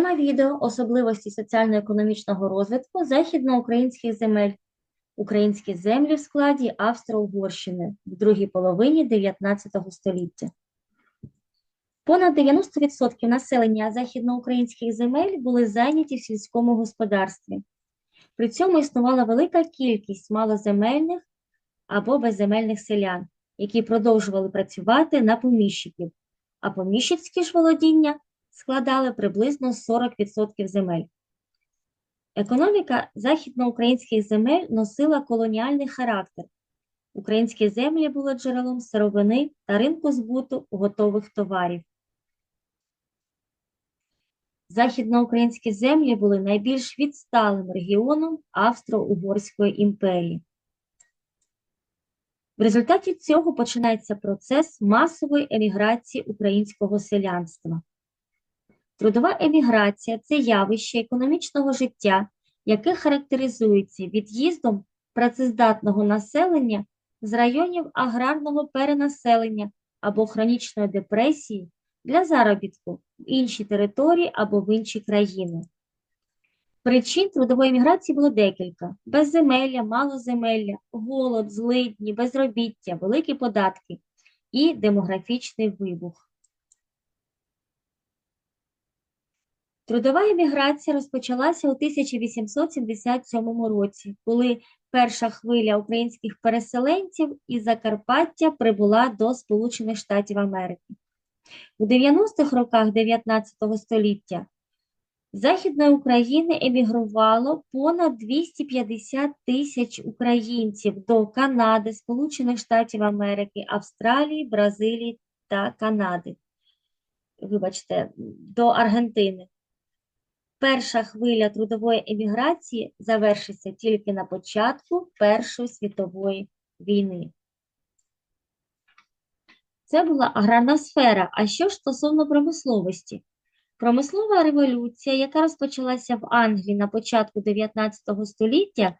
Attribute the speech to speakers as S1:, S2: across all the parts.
S1: Тема відео особливості соціально-економічного розвитку західноукраїнських земель. Українські землі в складі Австро-Угорщини в другій половині 19 століття. Понад 90% населення західноукраїнських земель були зайняті в сільському господарстві. При цьому існувала велика кількість малоземельних або безземельних селян, які продовжували працювати на поміщиків, а поміщицькі ж володіння складали приблизно 40% земель. Економіка західноукраїнських земель носила колоніальний характер. Українські землі були джерелом сировини та ринку збуту готових товарів. Західноукраїнські землі були найбільш відсталим регіоном Австро-Угорської імперії. В результаті цього починається процес масової еміграції українського селянства. Трудова еміграція це явище економічного життя, яке характеризується від'їздом працездатного населення з районів аграрного перенаселення або хронічної депресії для заробітку в інші території або в інші країни. Причин трудової міграції було декілька: безземелля, малоземелля, голод, злидні, безробіття, великі податки і демографічний вибух. Трудова еміграція розпочалася у 1877 році, коли перша хвиля українських переселенців із Закарпаття прибула до Сполучених Штатів Америки. У 90-х роках 19 століття з Західної України емігрувало понад 250 тисяч українців до Канади, Сполучених Штатів Америки, Австралії, Бразилії та Канади. Вибачте, до Аргентини. Перша хвиля трудової еміграції завершиться тільки на початку Першої світової війни. Це була аграрна сфера. А що ж стосовно промисловості? Промислова революція, яка розпочалася в Англії на початку 19 століття,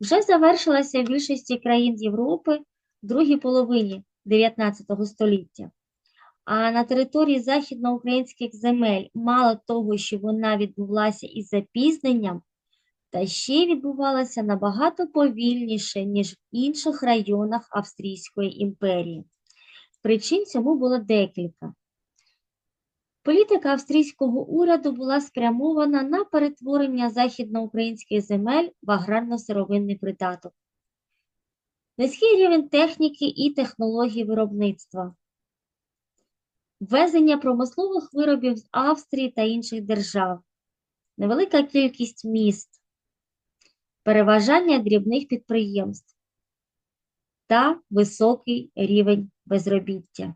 S1: вже завершилася в більшості країн Європи в другій половині 19 століття. А на території західноукраїнських земель мало того, що вона відбулася із запізненням, та ще відбувалася набагато повільніше, ніж в інших районах Австрійської імперії. Причин цьому було декілька. Політика австрійського уряду була спрямована на перетворення західноукраїнських земель в аграрно-сировинний придаток. Низький рівень техніки і технологій виробництва. Ввезення промислових виробів з Австрії та інших держав, невелика кількість міст, переважання дрібних підприємств. Та високий рівень безробіття.